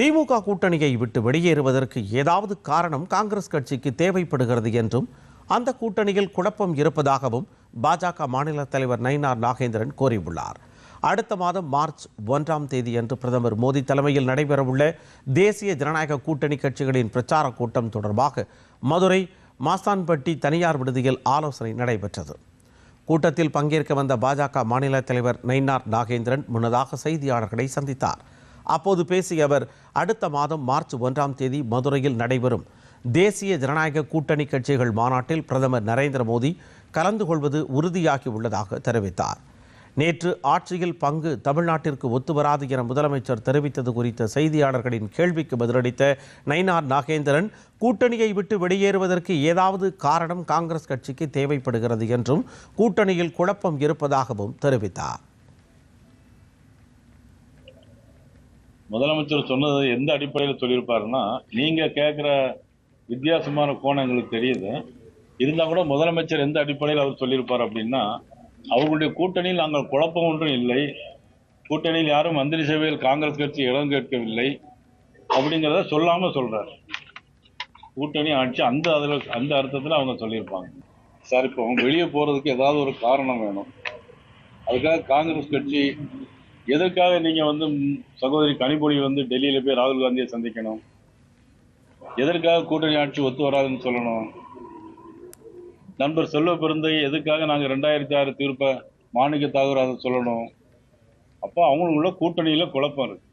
திமுக கூட்டணியை விட்டு வெளியேறுவதற்கு ஏதாவது காரணம் காங்கிரஸ் கட்சிக்கு தேவைப்படுகிறது என்றும் அந்த கூட்டணியில் குழப்பம் இருப்பதாகவும் பாஜக மாநில தலைவர் நயினார் நாகேந்திரன் கூறியுள்ளார். அடுத்த மாதம் மார்ச் ஒன்றாம் தேதியன்று பிரதமர் மோடி தலைமையில் நடைபெறவுள்ள தேசிய ஜனநாயக கூட்டணி கட்சிகளின் பிரச்சார கூட்டம் தொடர்பாக மதுரை மாஸ்தான்பட்டி தனியார் விடுதியில் ஆலோசனை நடைபெற்றது. கூட்டத்தில் பங்கேற்க வந்த பாஜக மாநில தலைவர் நயினார் நாகேந்திரன் முன்னதாக செய்தியாளர்களை சந்தித்தார். அப்போது பேசிய அவர் அடுத்த மாதம் மார்ச் ஒன்றாம் தேதி மதுரையில் நடைபெறும் தேசிய ஜனநாயக கூட்டணி கட்சிகள் மாநாட்டில் பிரதமர் நரேந்திர மோடி கலந்து கொள்வது உறுதியாகி உள்ளதாக தெரிவித்தார். நேற்று ஆட்சியில் பங்கு தமிழ்நாட்டிற்கு ஒத்துவராது என முதலமைச்சர் தெரிவித்தது குறித்த செய்தியாளர்களின் கேள்விக்கு பதிலளித்த நயினார் நாகேந்திரன் கூட்டணியை விட்டு வெளியேறுவதற்கு ஏதாவது காரணம் காங்கிரஸ் கட்சிக்கு தேவைப்படுகிறது என்றும் கூட்டணியில் குழப்பம் இருப்பதாகவும் தெரிவித்தார். முதலமைச்சர் சொன்னது எந்த அடிப்படையில் சொல்லியிருப்பாருன்னா நீங்க கேட்குற வித்தியாசமான கோணம் எங்களுக்கு தெரியுது. இருந்தால் கூட முதலமைச்சர் எந்த அடிப்படையில் அவர் சொல்லியிருப்பார் அப்படின்னா அவர்களுடைய கூட்டணியில் நாங்கள் குழப்பம் ஒன்றும் இல்லை. கூட்டணியில் யாரும் மந்திரி சபையில் காங்கிரஸ் கட்சி இடம் கேட்கவில்லை அப்படிங்கிறத சொல்லாமல் சொல்கிறார் கூட்டணி ஆட்சி அந்த அதில் அந்த அர்த்தத்தில் அவங்க சொல்லியிருப்பாங்க. சார் இப்போ அவங்க வெளியே போகிறதுக்கு ஏதாவது ஒரு காரணம் வேணும். அதுக்காக காங்கிரஸ் கட்சி எதற்காக நீங்க வந்து சகோதரி கனிமொழி வந்து டெல்லியில போய் ராகுல் காந்தியை சந்திக்கணும்? எதற்காக கூட்டணி ஆட்சி ஒத்து வராதுன்னு சொல்லணும்? நண்பர் செல்வ பிறந்தை எதுக்காக நாங்க ரெண்டாயிரத்தி ஆறு தீர்ப்பை மாணிக்க தாகூர் அதை சொல்லணும்? அப்போ அவங்களுக்குள்ள கூட்டணியில குழப்பம் இருக்கு.